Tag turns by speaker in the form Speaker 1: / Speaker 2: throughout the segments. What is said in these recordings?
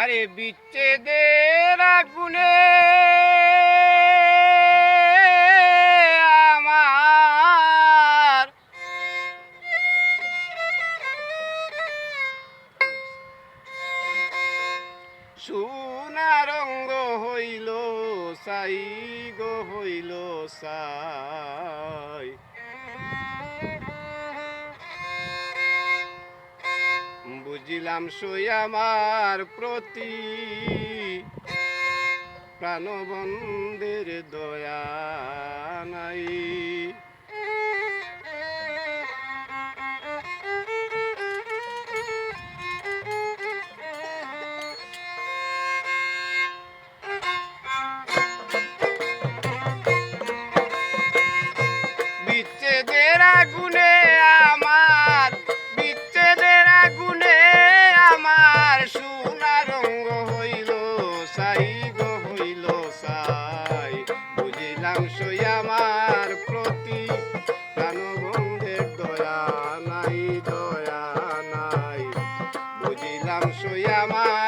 Speaker 1: আরে বিচ্ছেদের আগুনে ছিলো সাই বুঝিলাম সই আমার প্রতি প্রাণবন্ধের দয়া নাই। রাম সুয়ামা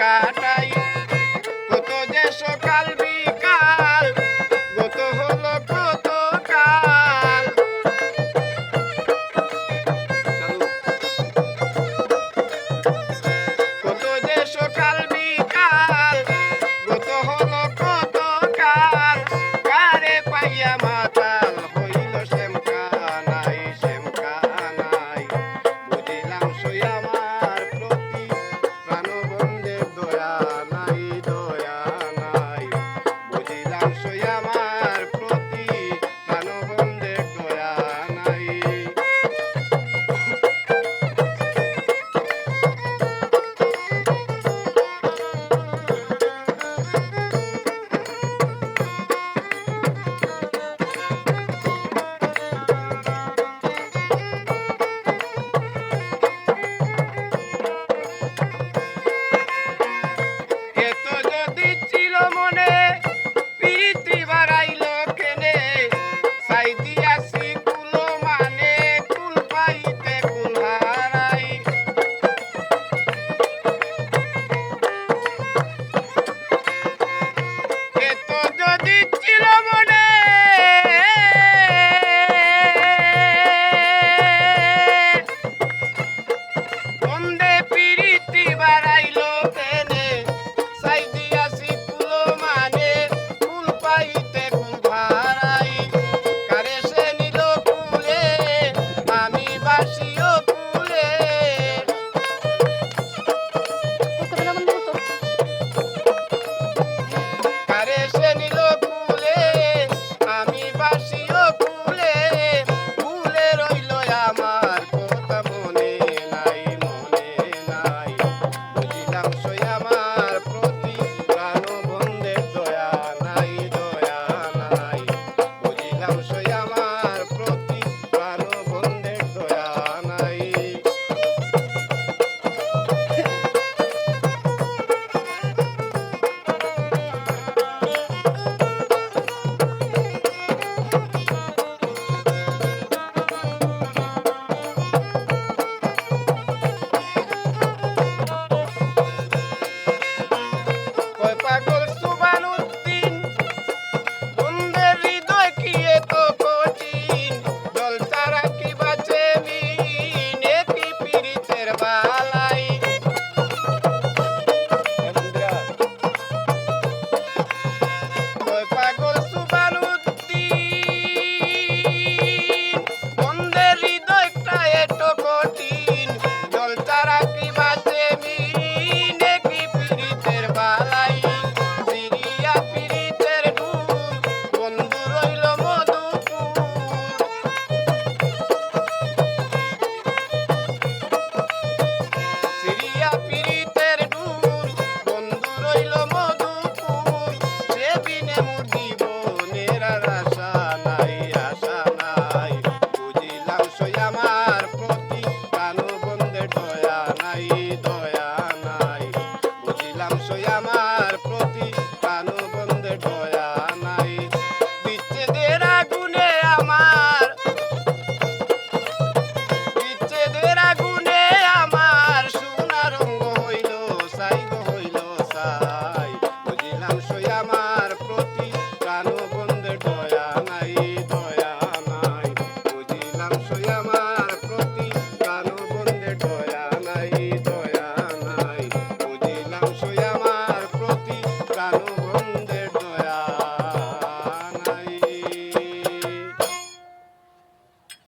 Speaker 1: কাটা in